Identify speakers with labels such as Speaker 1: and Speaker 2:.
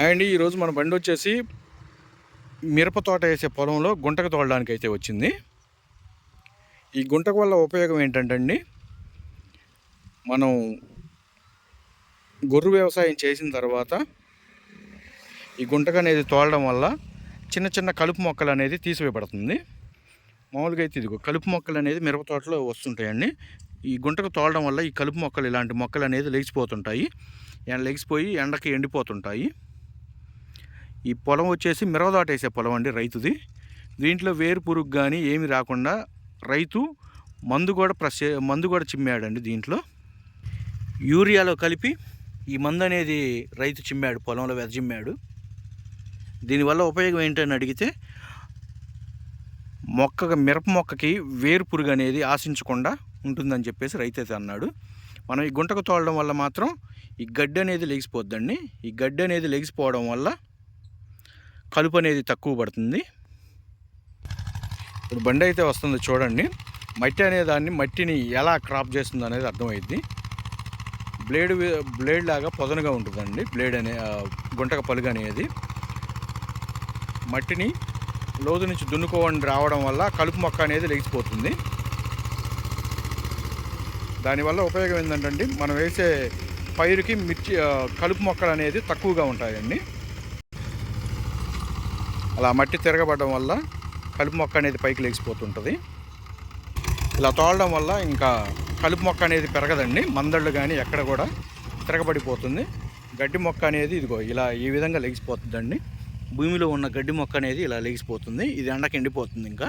Speaker 1: Hi అండి ఈరోజు మన బండి వచ్చేసి మిరప తోట వేసే పొలంలో గుంటకు తోలడానికి అయితే వచ్చింది. ఈ గుంటకు వల్ల ఉపయోగం ఏంటంటే అండి మనం గొర్రె వ్యవసాయం చేసిన తర్వాత ఈ గుంటకు అనేది తోలడం వల్ల చిన్న చిన్న కలుపు మొక్కలు అనేది తీసివేయబడుతుంది. మామూలుగా అయితే ఇదిగో కలుపు మొక్కలు అనేది మిరప తోటలో వస్తుంటాయండి. ఈ గుంటకు తోలడం వల్ల ఈ కలుపు మొక్కలు ఇలాంటి మొక్కలు అనేది లేచిపోతుంటాయి. ఎండ లెగిసిపోయి ఎండకి ఎండిపోతుంటాయి. ఈ పొలం వచ్చేసి మిరవదాటేసే పొలం అండి రైతుది. దీంట్లో వేరు పురుగు కానీ ఏమి రాకుండా రైతు మందు కూడా ప్రసే మందు కూడా చిమ్మాడండి దీంట్లో. యూరియాలో కలిపి ఈ మందు అనేది రైతు చిమ్మాడు పొలంలో వెదజిమ్మాడు దీనివల్ల ఉపయోగం ఏంటని అడిగితే మొక్క మిరప మొక్కకి వేరు పురుగు అనేది ఆశించకుండా ఉంటుందని చెప్పేసి రైతు అయితే అన్నాడు. మనం ఈ గుంటకు తోలడం వల్ల మాత్రం ఈ గడ్డి అనేది లెగిసిపోద్దండి. ఈ గడ్డి అనేది లెగిసిపోవడం వల్ల కలుపు అనేది తక్కువ పడుతుంది. ఇప్పుడు బండి అయితే వస్తుంది చూడండి. మట్టి అనే దాన్ని మట్టిని ఎలా క్రాప్ చేస్తుంది అనేది అర్థమైద్ది బ్లేడ్ బ్లేడ్ లాగా పొదనుగా ఉంటుందండి. బ్లేడ్ అనే గుంటక పలుగు అనేది. మట్టిని లోతు నుంచి దున్నుకోవడం రావడం వల్ల కలుపు మొక్క అనేది లెగిసిపోతుంది. దానివల్ల ఉపయోగం ఏంటంటే మనం వేసే పైరుకి మిర్చి కలుపు మొక్కలు అనేది తక్కువగా ఉంటాయండి. అలా మట్టి తిరగబడడం వల్ల కలుపు మొక్క అనేది పైకి లేచిపోతుంటుంది. ఇలా తోలడం వల్ల ఇంకా కలుపు మొక్క అనేది పెరగదండి. మందళ్ళు కానీ ఎక్కడ కూడా తిరగబడిపోతుంది. గడ్డి మొక్క అనేది ఇదిగో ఇలా ఈ విధంగా లెగిసిపోతుందండి భూమిలో ఉన్న గడ్డి మొక్క అనేది ఇలా లెగిసిపోతుంది ఇది ఎండకి ఎండిపోతుంది ఇంకా.